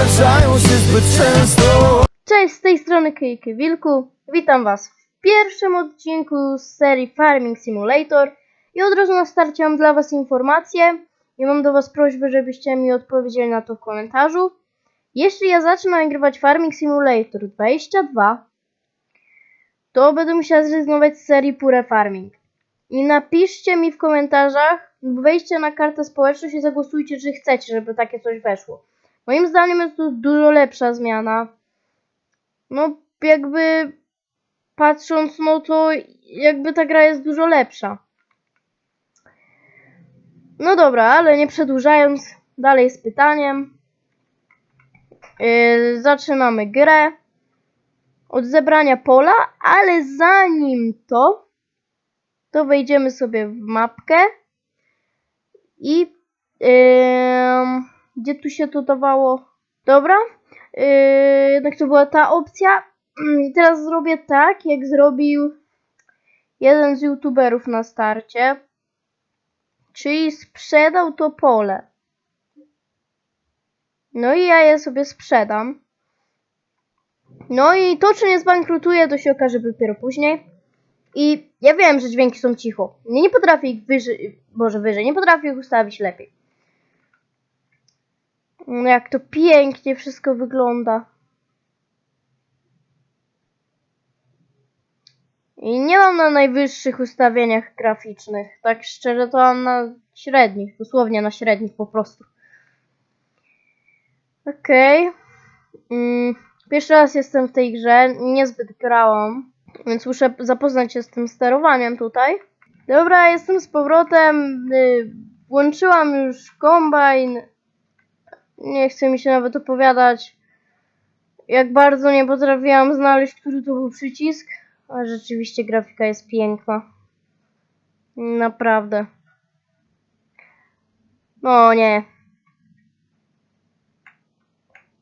zdarzają się zbyt często Cześć, z tej strony Kejky Wilku. Witam Was w pierwszym odcinku z serii Farming Simulator. I od razu na starcie mam dla Was informację. I mam do Was prośbę, żebyście mi odpowiedzieli na to w komentarzu. Jeśli ja zacznę nagrywać Farming Simulator 22, to będę musiała zrezygnować z serii Pure Farming. I napiszcie mi w komentarzach, wejdźcie na kartę społeczność i zagłosujcie, czy chcecie, żeby takie coś weszło. Moim zdaniem jest to dużo lepsza zmiana. No, jakby patrząc, no to jakby ta gra jest dużo lepsza. No dobra, ale nie przedłużając, dalej z pytaniem. Yy, zaczynamy grę od zebrania pola, ale zanim to, to wejdziemy sobie w mapkę i yy, gdzie tu się to dawało? Dobra, yy, jednak to była ta opcja. I teraz zrobię tak, jak zrobił jeden z youtuberów na starcie, czyli sprzedał to pole. No i ja je sobie sprzedam. No i to, czy nie zbankrutuje, to się okaże dopiero później. I ja wiem, że dźwięki są cicho. Nie, nie potrafię ich wyżej, może wyżej, nie potrafię ich ustawić lepiej. No jak to pięknie wszystko wygląda. I nie mam na najwyższych ustawieniach graficznych. Tak szczerze to mam na średnich, dosłownie na średnich po prostu. Okej. Mm, pierwszy raz jestem w tej grze, niezbyt grałam, więc muszę zapoznać się z tym sterowaniem tutaj. Dobra, jestem z powrotem. Y, włączyłam już kombajn. Nie chce mi się nawet opowiadać, jak bardzo nie potrafiłam znaleźć, który to był przycisk. A rzeczywiście grafika jest piękna. Naprawdę. No nie.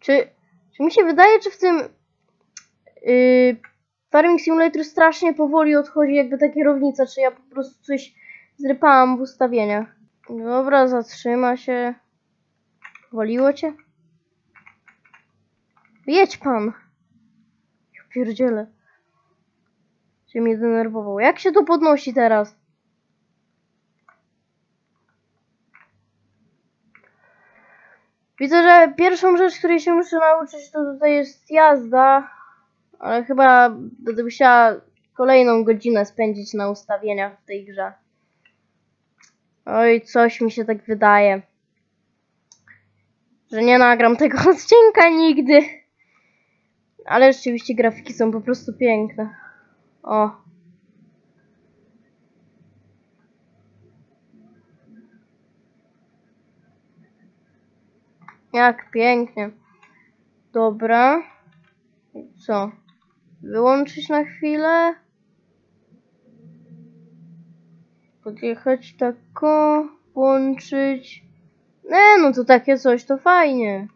Czy, czy mi się wydaje, czy w tym yy, Farming Simulator strasznie powoli odchodzi jakby ta kierownica, czy ja po prostu coś zrypałam w ustawieniach. Dobra, zatrzyma się. Woliło cię? Jedź pan. Ja pierdzielę. Się mnie denerwował. Jak się to podnosi teraz? Widzę, że pierwszą rzecz, której się muszę nauczyć, to tutaj jest jazda. Ale chyba będę musiała kolejną godzinę spędzić na ustawieniach w tej grze. Oj, coś mi się tak wydaje. Że nie nagram tego odcinka nigdy. Ale rzeczywiście grafiki są po prostu piękne. O. Jak pięknie. Dobra. Co? Wyłączyć na chwilę? Podjechać tako, włączyć. Nie, no to takie coś, to fajnie.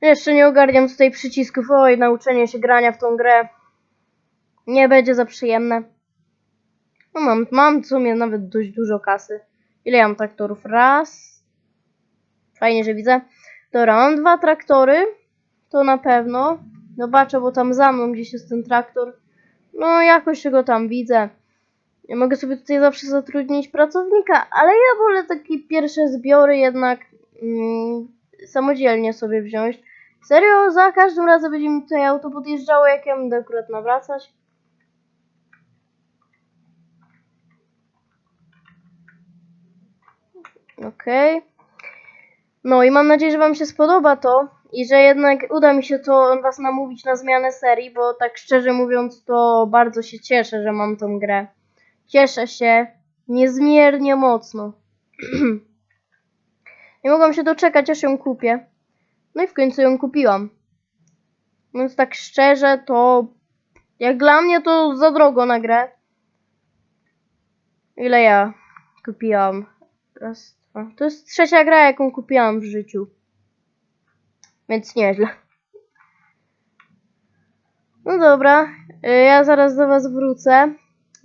Jeszcze nie ogarniam tutaj przycisków. Oj, nauczenie się grania w tą grę nie będzie za przyjemne. No mam, mam w sumie nawet dość dużo kasy. Ile ja mam traktorów? Raz. Fajnie, że widzę. Dobra, mam dwa traktory. To na pewno. Zobaczę, bo tam za mną gdzieś jest ten traktor. No, jakoś go tam widzę. Ja mogę sobie tutaj zawsze zatrudnić pracownika, ale ja wolę takie pierwsze zbiory jednak mm, samodzielnie sobie wziąć. Serio, za każdym razem będzie mi tutaj auto podjeżdżało, jak ja będę akurat nawracać. Okej. No i mam nadzieję, że Wam się spodoba to i że jednak uda mi się to Was namówić na zmianę serii, bo tak szczerze mówiąc to bardzo się cieszę, że mam tą grę. Cieszę się niezmiernie mocno. Nie mogłam się doczekać, aż ją kupię. No i w końcu ją kupiłam. Więc tak szczerze, to jak dla mnie to za drogo na grę. Ile ja kupiłam? Raz, dwa. To jest trzecia gra, jaką kupiłam w życiu. Więc nieźle. No dobra, y, ja zaraz do Was wrócę,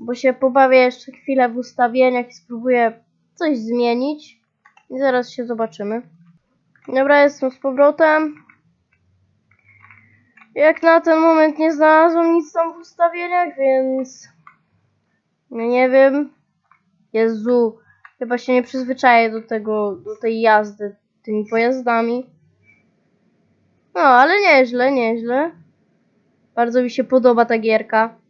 bo się pobawię jeszcze chwilę w ustawieniach i spróbuję coś zmienić. I zaraz się zobaczymy. Dobra, jestem z powrotem. Jak na ten moment nie znalazłam nic tam w ustawieniach, więc... No nie wiem. Jezu, chyba się nie przyzwyczaję do tego, do tej jazdy tymi pojazdami. No, ale nieźle, nieźle. Bardzo mi się podoba ta gierka.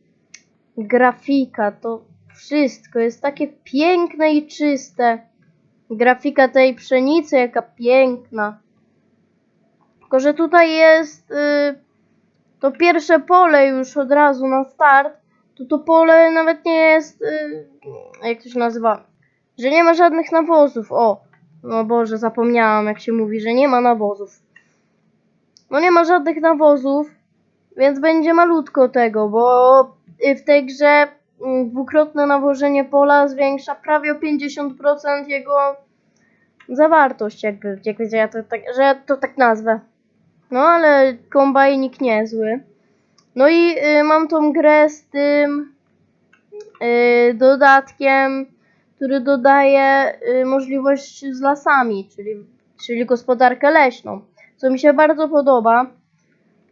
Grafika, to wszystko jest takie piękne i czyste. Grafika tej pszenicy, jaka piękna. Tylko, że tutaj jest y, to pierwsze pole już od razu na start. To to pole nawet nie jest, y, jak to się nazywa, że nie ma żadnych nawozów. O, no Boże, zapomniałam jak się mówi, że nie ma nawozów. No nie ma żadnych nawozów, więc będzie malutko tego, bo w tej grze mm, dwukrotne nawożenie pola zwiększa prawie o 50% jego zawartość, jakby, jakby ja to tak, że ja to tak nazwę. No ale kombajnik niezły. No i y, mam tą grę z tym y, dodatkiem, który dodaje y, możliwość z lasami, czyli, czyli gospodarkę leśną, co mi się bardzo podoba,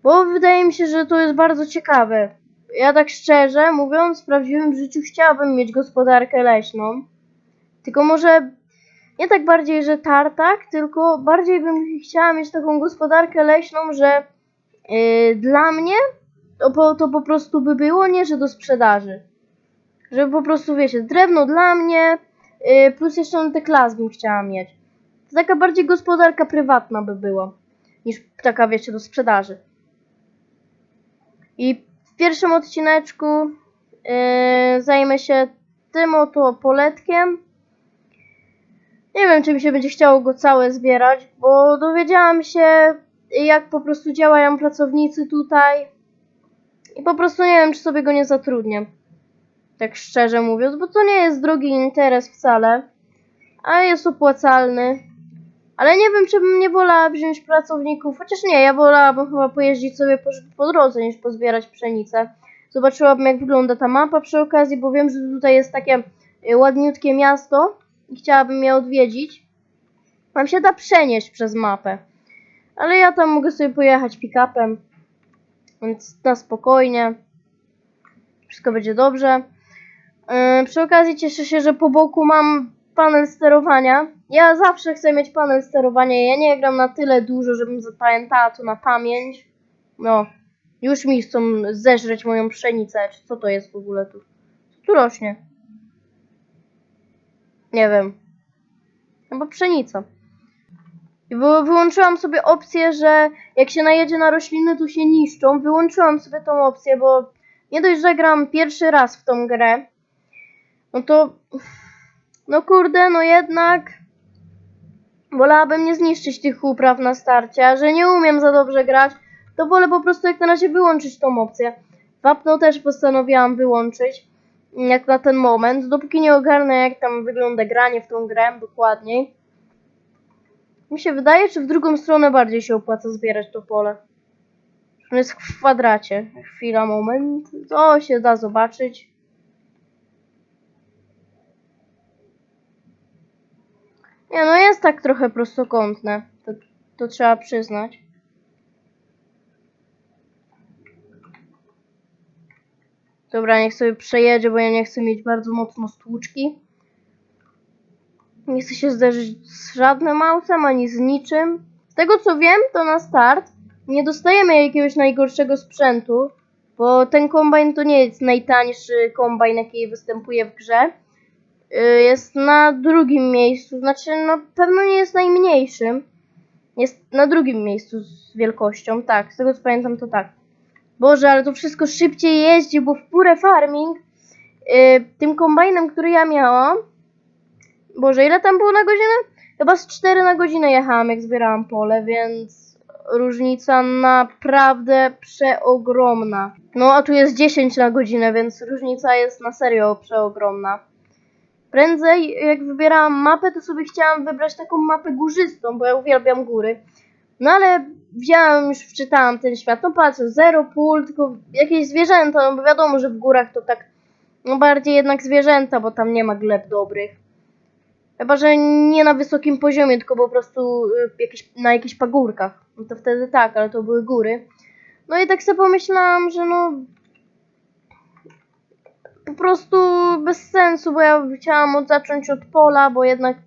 bo wydaje mi się, że to jest bardzo ciekawe. Ja tak szczerze mówiąc, w prawdziwym życiu chciałabym mieć gospodarkę leśną, tylko może nie tak bardziej, że tartak, tylko bardziej bym chciała mieć taką gospodarkę leśną, że yy, dla mnie to po, to po prostu by było, nie że do sprzedaży. Żeby po prostu, wiecie, drewno dla mnie, yy, plus jeszcze te klas bym chciała mieć. To taka bardziej gospodarka prywatna by była, niż taka, wiecie, do sprzedaży. I pierwszym odcineczku yy, zajmę się tym oto poletkiem. Nie wiem, czy mi się będzie chciało go całe zbierać, bo dowiedziałam się, jak po prostu działają pracownicy tutaj. I po prostu nie wiem, czy sobie go nie zatrudnię. Tak szczerze mówiąc, bo to nie jest drogi interes wcale, a jest opłacalny. Ale nie wiem, czy bym nie wolała wziąć pracowników, chociaż nie, ja wolałabym chyba pojeździć sobie po, po drodze, niż pozbierać pszenicę. Zobaczyłabym, jak wygląda ta mapa przy okazji, bo wiem, że tutaj jest takie y, ładniutkie miasto i chciałabym je odwiedzić. Mam się da przenieść przez mapę. Ale ja tam mogę sobie pojechać pick-upem. Więc na spokojnie. Wszystko będzie dobrze. Yy, przy okazji cieszę się, że po boku mam panel sterowania. Ja zawsze chcę mieć panel sterowania. Ja nie gram na tyle dużo, żebym zapamiętała to na pamięć. No, już mi chcą zeżreć moją pszenicę. Czy co to jest w ogóle tu? Co tu rośnie? Nie wiem. Chyba pszenica. I wy- wyłączyłam sobie opcję, że jak się najedzie na rośliny, to się niszczą. Wyłączyłam sobie tą opcję, bo nie dość, że gram pierwszy raz w tą grę, no to no kurde, no jednak wolałabym nie zniszczyć tych upraw na starcie, a że nie umiem za dobrze grać, to wolę po prostu jak na razie wyłączyć tą opcję. Wapno też postanowiłam wyłączyć, jak na ten moment, dopóki nie ogarnę jak tam wygląda granie w tą grę dokładniej. Mi się wydaje, czy w drugą stronę bardziej się opłaca zbierać to pole. On jest w kwadracie. Chwila, moment. To się da zobaczyć. Nie, no jest tak trochę prostokątne. To, to trzeba przyznać. Dobra, niech sobie przejedzie, bo ja nie chcę mieć bardzo mocno stłuczki. Nie chcę się zderzyć z żadnym autem, ani z niczym. Z tego co wiem, to na start nie dostajemy jakiegoś najgorszego sprzętu, bo ten kombajn to nie jest najtańszy kombajn, jaki występuje w grze. Y, Jest na drugim miejscu, znaczy no pewno nie jest najmniejszym. Jest na drugim miejscu z wielkością, tak, z tego co pamiętam to tak. Boże, ale to wszystko szybciej jeździ, bo w Pure Farming y, tym kombajnem, który ja miałam, Boże, ile tam było na godzinę? Chyba z 4 na godzinę jechałam, jak zbierałam pole, więc różnica naprawdę przeogromna. No, a tu jest 10 na godzinę, więc różnica jest na serio przeogromna. Prędzej, jak wybierałam mapę, to sobie chciałam wybrać taką mapę górzystą, bo ja uwielbiam góry. No ale wzięłam, już wczytałam ten świat, no patrzę, zero pól, tylko jakieś zwierzęta, no bo wiadomo, że w górach to tak, no bardziej jednak zwierzęta, bo tam nie ma gleb dobrych. Chyba, że nie na wysokim poziomie, tylko po prostu y, jakieś, na jakichś pagórkach. No to wtedy tak, ale to były góry. No i tak sobie pomyślałam, że no po prostu bez sensu, bo ja chciałam od, zacząć od pola, bo jednak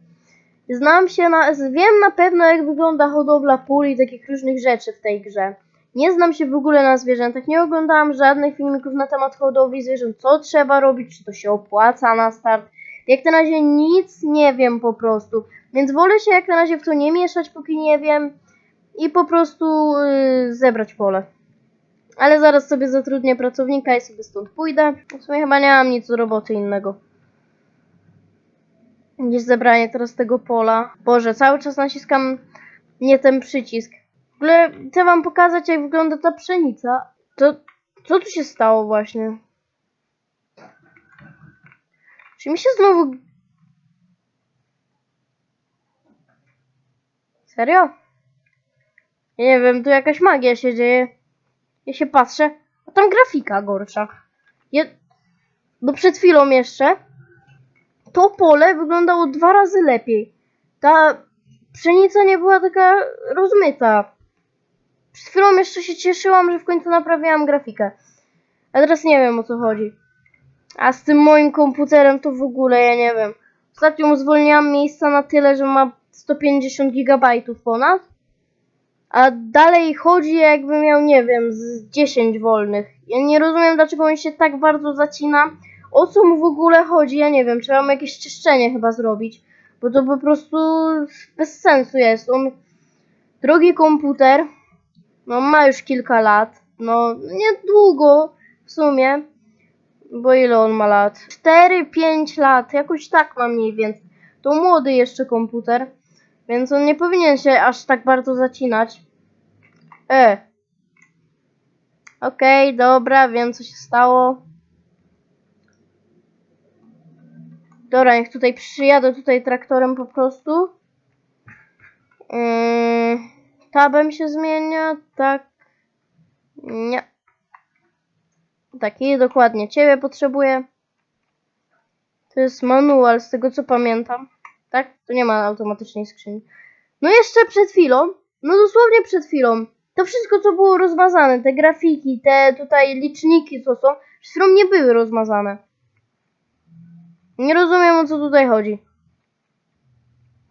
znam się na, wiem na pewno jak wygląda hodowla pól i takich różnych rzeczy w tej grze. Nie znam się w ogóle na zwierzętach, nie oglądałam żadnych filmików na temat hodowli zwierząt, co trzeba robić, czy to się opłaca na start. Jak na razie nic nie wiem po prostu, więc wolę się jak na razie w to nie mieszać, póki nie wiem i po prostu yy, zebrać pole. Ale zaraz sobie zatrudnię pracownika i sobie stąd pójdę. W sumie chyba nie mam nic do roboty innego. Niż zebranie teraz tego pola. Boże, cały czas naciskam nie ten przycisk. W ogóle chcę wam pokazać jak wygląda ta pszenica. To, co tu się stało właśnie? Czy mi się znowu... Serio? Nie wiem, tu jakaś magia się dzieje. Ja się patrzę, a tam grafika gorsza. Je... No przed chwilą jeszcze to pole wyglądało dwa razy lepiej. Ta pszenica nie była taka rozmyta. Przed chwilą jeszcze się cieszyłam, że w końcu naprawiałam grafikę. A teraz nie wiem o co chodzi. A z tym moim komputerem to w ogóle ja nie wiem. Ostatnio zwolniłam miejsca na tyle, że ma 150 GB ponad. A dalej chodzi jakby miał, nie wiem, z 10 wolnych. Ja nie rozumiem dlaczego on się tak bardzo zacina. O co mu w ogóle chodzi? Ja nie wiem, trzeba mu jakieś czyszczenie chyba zrobić. Bo to po prostu bez sensu jest. On, drogi komputer, no ma już kilka lat. No niedługo w sumie. Bo ile on ma lat? 4-5 lat, jakoś tak ma mniej więcej. To młody jeszcze komputer. Więc on nie powinien się aż tak bardzo zacinać. E. Okej, dobra, wiem co się stało. Dobra, niech tutaj przyjadę tutaj traktorem po prostu. Yy, tabem się zmienia, tak. Nie. Taki, dokładnie. Ciebie potrzebuję. To jest manual, z tego co pamiętam. Tak? To nie ma automatycznej skrzyni. No jeszcze przed chwilą, no dosłownie przed chwilą, to wszystko co było rozmazane, te grafiki, te tutaj liczniki co są, chwilą nie były rozmazane. Nie rozumiem o co tutaj chodzi.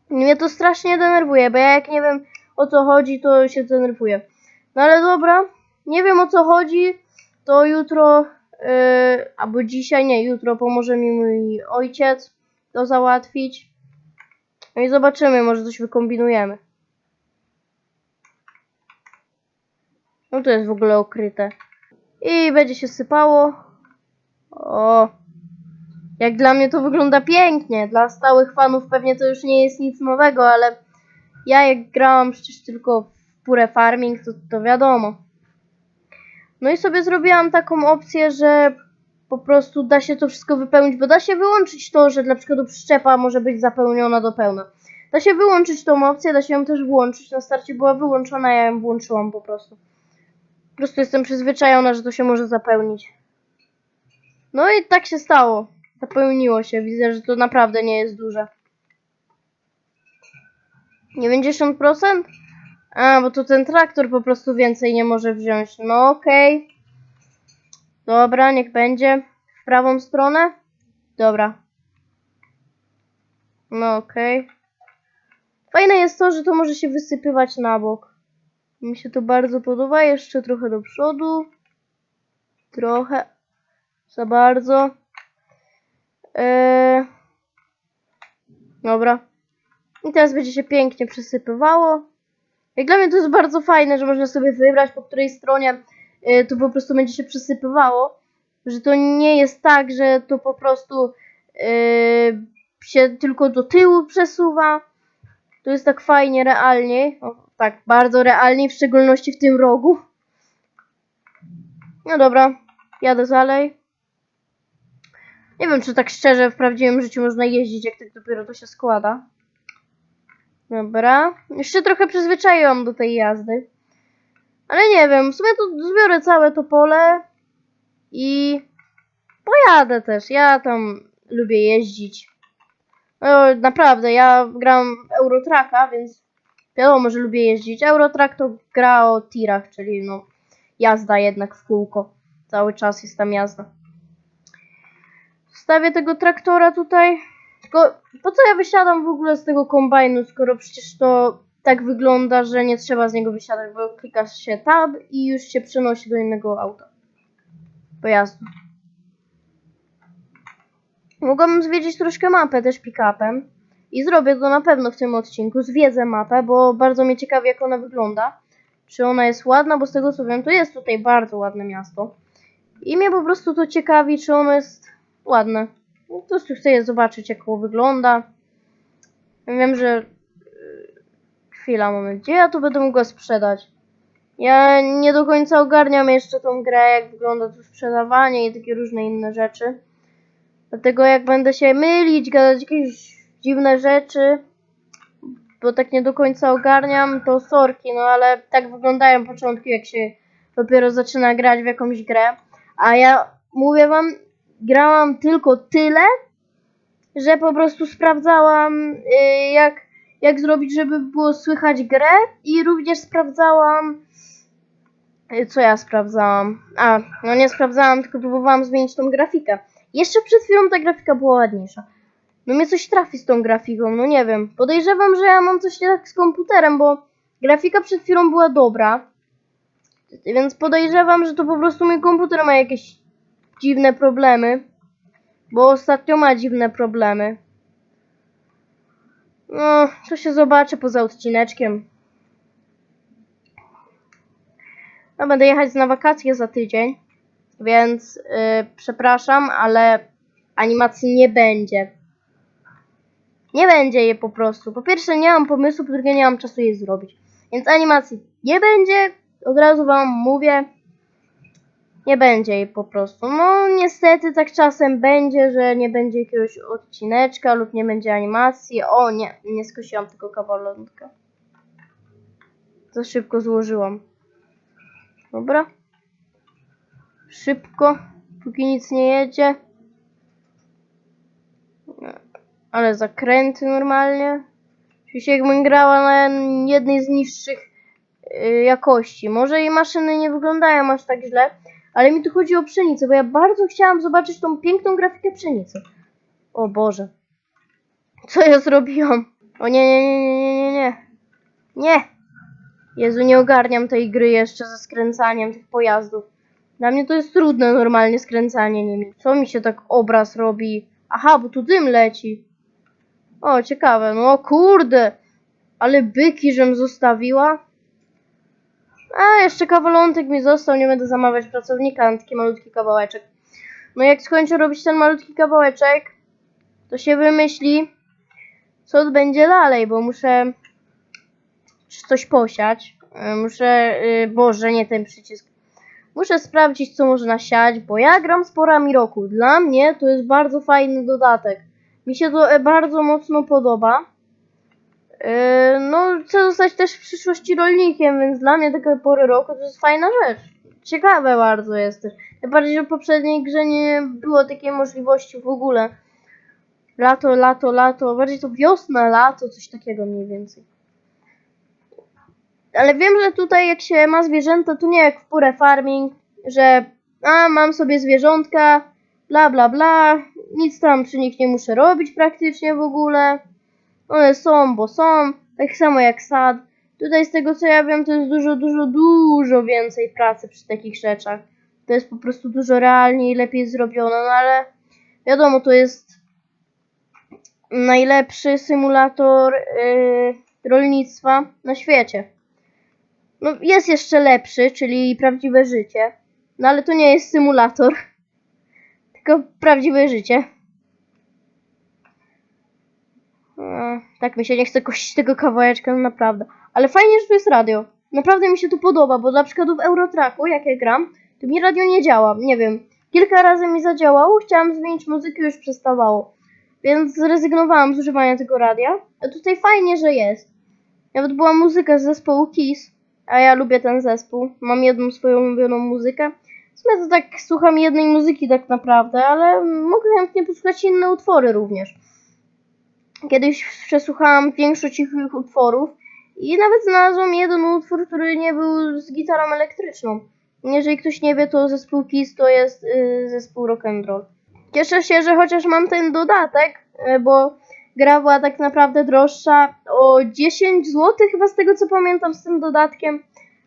Mnie to strasznie denerwuje, bo ja jak nie wiem o co chodzi, to się denerwuję. No ale dobra, nie wiem o co chodzi, to jutro, yy, albo dzisiaj, nie, jutro pomoże mi mój ojciec to załatwić. No i zobaczymy, może coś wykombinujemy. No to jest w ogóle okryte. I będzie się sypało. O. Jak dla mnie to wygląda pięknie. Dla stałych fanów pewnie to już nie jest nic nowego, ale ja jak grałam przecież tylko w pure farming, to, to wiadomo. No i sobie zrobiłam taką opcję, że po prostu da się to wszystko wypełnić, bo da się wyłączyć to, że dla przykładu przyczepa może być zapełniona do pełna. Da się wyłączyć tą opcję, da się ją też włączyć. Na starcie była wyłączona, ja ją włączyłam po prostu. Po prostu jestem przyzwyczajona, że to się może zapełnić. No i tak się stało. Zapełniło się. Widzę, że to naprawdę nie jest duże. 90%? A, bo to ten traktor po prostu więcej nie może wziąć. No okej. Dobra, niech będzie. W prawą stronę? Dobra. No okej. Fajne jest to, że to może się wysypywać na bok. Mi się to bardzo podoba. Jeszcze trochę do przodu. Trochę. Za bardzo. Eee... Dobra. I teraz będzie się pięknie przesypywało. Jak dla mnie to jest bardzo fajne, że można sobie wybrać po której stronie y, to po prostu będzie się przesypywało. Że to nie jest tak, że to po prostu y, się tylko do tyłu przesuwa. To jest tak fajnie, realnie. O, tak, bardzo realnie, w szczególności w tym rogu. No dobra, jadę dalej. Nie wiem, czy tak szczerze w prawdziwym życiu można jeździć, jak tak dopiero to się składa. Dobra. Jeszcze trochę przyzwyczaiłam do tej jazdy. Ale nie wiem, w sumie to zbiorę całe to pole i pojadę też. Ja tam lubię jeździć. No, naprawdę, ja gram w Eurotracka, więc wiadomo, że lubię jeździć. Eurotrack to gra o tirach, czyli no jazda jednak w kółko. Cały czas jest tam jazda. Wstawię tego traktora tutaj. Tylko po co ja wysiadam w ogóle z tego kombajnu, skoro przecież to tak wygląda, że nie trzeba z niego wysiadać, bo klikasz się tab i już się przenosi do innego auta. Pojazdu. Mogłabym zwiedzić troszkę mapę też pick-upem. I zrobię to na pewno w tym odcinku. Zwiedzę mapę, bo bardzo mnie ciekawi, jak ona wygląda. Czy ona jest ładna, bo z tego co wiem, to jest tutaj bardzo ładne miasto. I mnie po prostu to ciekawi, czy ono jest ładne. Po prostu chcę zobaczyć, jak ono wygląda. Wiem, że... yy, Chwila, moment. Gdzie ja to będę mogła sprzedać? Ja nie do końca ogarniam jeszcze tą grę, jak wygląda to sprzedawanie i takie różne inne rzeczy. Dlatego jak będę się mylić, gadać jakieś dziwne rzeczy, bo tak nie do końca ogarniam, to sorki, no ale tak wyglądają początki, jak się dopiero zaczyna grać w jakąś grę. A ja mówię wam, grałam tylko tyle, że po prostu sprawdzałam, y, jak, jak zrobić, żeby było słychać grę i również sprawdzałam, y, co ja sprawdzałam. A, no nie sprawdzałam, tylko próbowałam zmienić tą grafikę. Jeszcze przed chwilą ta grafika była ładniejsza. No mnie coś trafi z tą grafiką, no nie wiem. Podejrzewam, że ja mam coś nie tak z komputerem, bo grafika przed chwilą była dobra. Więc podejrzewam, że to po prostu mój komputer ma jakieś dziwne problemy. Bo ostatnio ma dziwne problemy. No, to się zobaczy poza odcineczkiem. No, będę jechać na wakacje za tydzień. Więc yy, przepraszam, ale animacji nie będzie. Nie będzie jej po prostu. Po pierwsze nie mam pomysłu, po drugie nie mam czasu jej zrobić. Więc animacji nie będzie. Od razu wam mówię. Nie będzie jej po prostu. No niestety tak czasem będzie, że nie będzie jakiegoś odcineczka lub nie będzie animacji. O nie, nie skosiłam tylko kawałka. Za szybko złożyłam. Dobra. Szybko, póki nic nie jedzie. Ale zakręty normalnie. Oczywiście jakbym grała na jednej z niższych y, jakości. Może i maszyny nie wyglądają aż tak źle, ale mi tu chodzi o pszenicę, bo ja bardzo chciałam zobaczyć tą piękną grafikę pszenicy. O Boże. Co ja zrobiłam? O nie, nie, nie, nie, nie, nie, nie. Nie. Jezu, nie ogarniam tej gry jeszcze ze skręcaniem tych pojazdów. Dla mnie to jest trudne normalnie skręcanie nimi. Co mi się tak obraz robi? Aha, bo tu dym leci. O, ciekawe. No kurde. Ale byki, żem zostawiła. A, jeszcze kawalątek mi został. Nie będę zamawiać pracownika na taki malutki kawałeczek. No jak skończę robić ten malutki kawałeczek, to się wymyśli, co będzie dalej, bo muszę coś posiać. Y, Muszę, y, boże, nie ten przycisk. Muszę sprawdzić, co można siać, bo ja gram z porami roku. Dla mnie to jest bardzo fajny dodatek. Mi się to e, bardzo mocno podoba. Yy, no, chcę zostać też w przyszłości rolnikiem, więc dla mnie takie pory roku to jest fajna rzecz. Ciekawe bardzo jest też. Tym bardziej, że w poprzedniej grze nie było takiej możliwości w ogóle. Lato, lato, lato, bardziej to wiosna, lato, coś takiego mniej więcej. Ale wiem, że tutaj jak się ma zwierzęta, to nie jak w pure farming, że a mam sobie zwierzątka, bla bla bla, nic tam przy nich nie muszę robić praktycznie w ogóle. One są, bo są, tak samo jak sad. Tutaj z tego co ja wiem, to jest dużo, dużo, dużo więcej pracy przy takich rzeczach. To jest po prostu dużo realniej i lepiej zrobione, no ale wiadomo, to jest najlepszy symulator yy, rolnictwa na świecie. No, jest jeszcze lepszy, czyli prawdziwe życie. No ale to nie jest symulator, tylko prawdziwe życie. E, tak mi się nie chce kościć tego kawałeczka, no naprawdę. Ale fajnie, że tu jest radio. Naprawdę mi się to podoba, bo na przykład w Eurotracku, jak ja gram, to mi radio nie działa. Nie wiem, kilka razy mi zadziałało, chciałam zmienić muzykę, już przestawało. Więc zrezygnowałam z używania tego radia. A tutaj fajnie, że jest. Nawet była muzyka z zespołu Kiss, a ja lubię ten zespół. Mam jedną swoją ulubioną muzykę. Sumie to tak słucham jednej muzyki tak naprawdę, ale mogę chętnie posłuchać inne utwory również. Kiedyś przesłuchałam większość ich utworów i nawet znalazłam jeden utwór, który nie był z gitarą elektryczną. Jeżeli ktoś nie wie, to zespół Kiss to jest y, zespół rock and roll. Cieszę się, że chociaż mam ten dodatek, y, bo gra była tak naprawdę droższa o 10 zł chyba z tego co pamiętam z tym dodatkiem.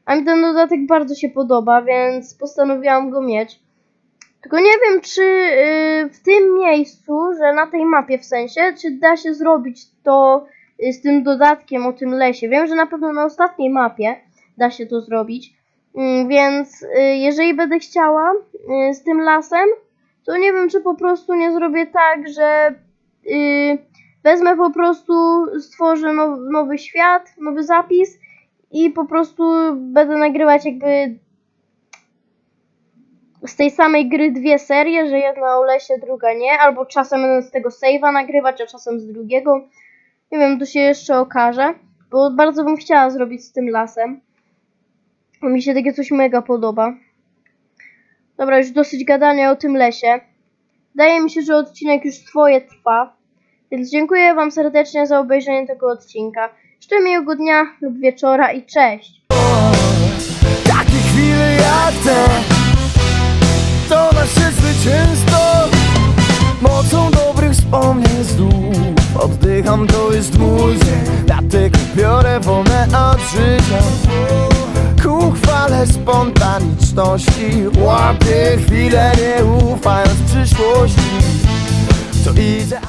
A mi ten dodatek bardzo się podoba, więc postanowiłam go mieć. Tylko nie wiem, czy y, w tym miejscu, że na tej mapie w sensie, czy da się zrobić to y, z tym dodatkiem o tym lesie. Wiem, że na pewno na ostatniej mapie da się to zrobić. Mm, Więc y, jeżeli będę chciała y, z tym lasem, to nie wiem, czy po prostu nie zrobię tak, że y, wezmę po prostu, stworzę now, nowy świat, nowy zapis i po prostu będę nagrywać jakby z tej samej gry dwie serie, że jedna o lesie, druga nie, albo czasem będę z tego save'a nagrywać, a czasem z drugiego. Nie wiem, to się jeszcze okaże, bo bardzo bym chciała zrobić z tym lasem. Bo mi się takie coś mega podoba. Dobra, już dosyć gadania o tym lesie. Wydaje mi się, że odcinek już twoje trwa. Więc dziękuję Wam serdecznie za obejrzenie tego odcinka. Życzę miłego dnia lub wieczora i cześć! Takie chwile jak te To nasze zwycięstwo. Mocą dobrych wspomnień znów Oddycham, to jest dzień. Dlatego biorę wolne od życia. Ku chwale spontaniczności Łapię chwilę, nie ufając przyszłości. To idzie